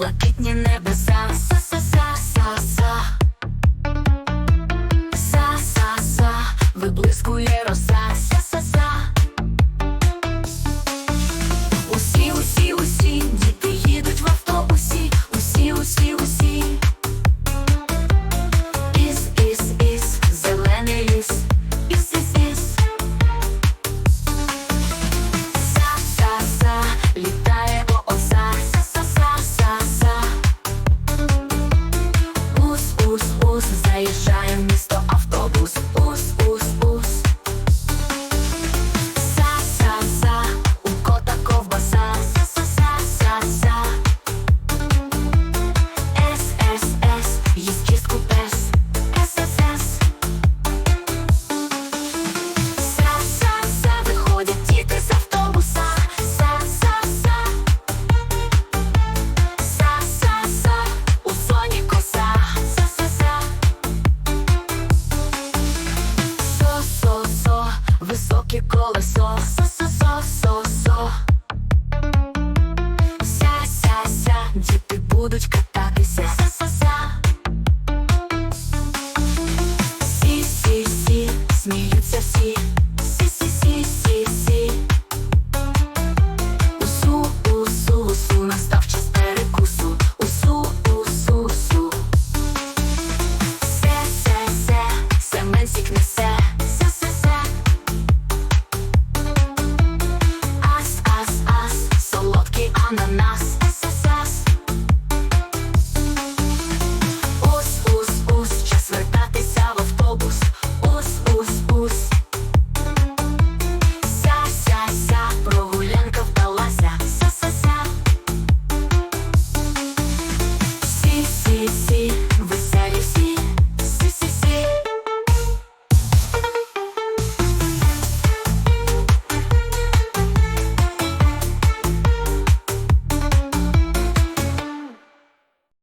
блакитні небеса, са са са са са Са-са-са, виблискує роса. колесо, со со со со со Ся, ся, ся, діти будуть катати on the mountain.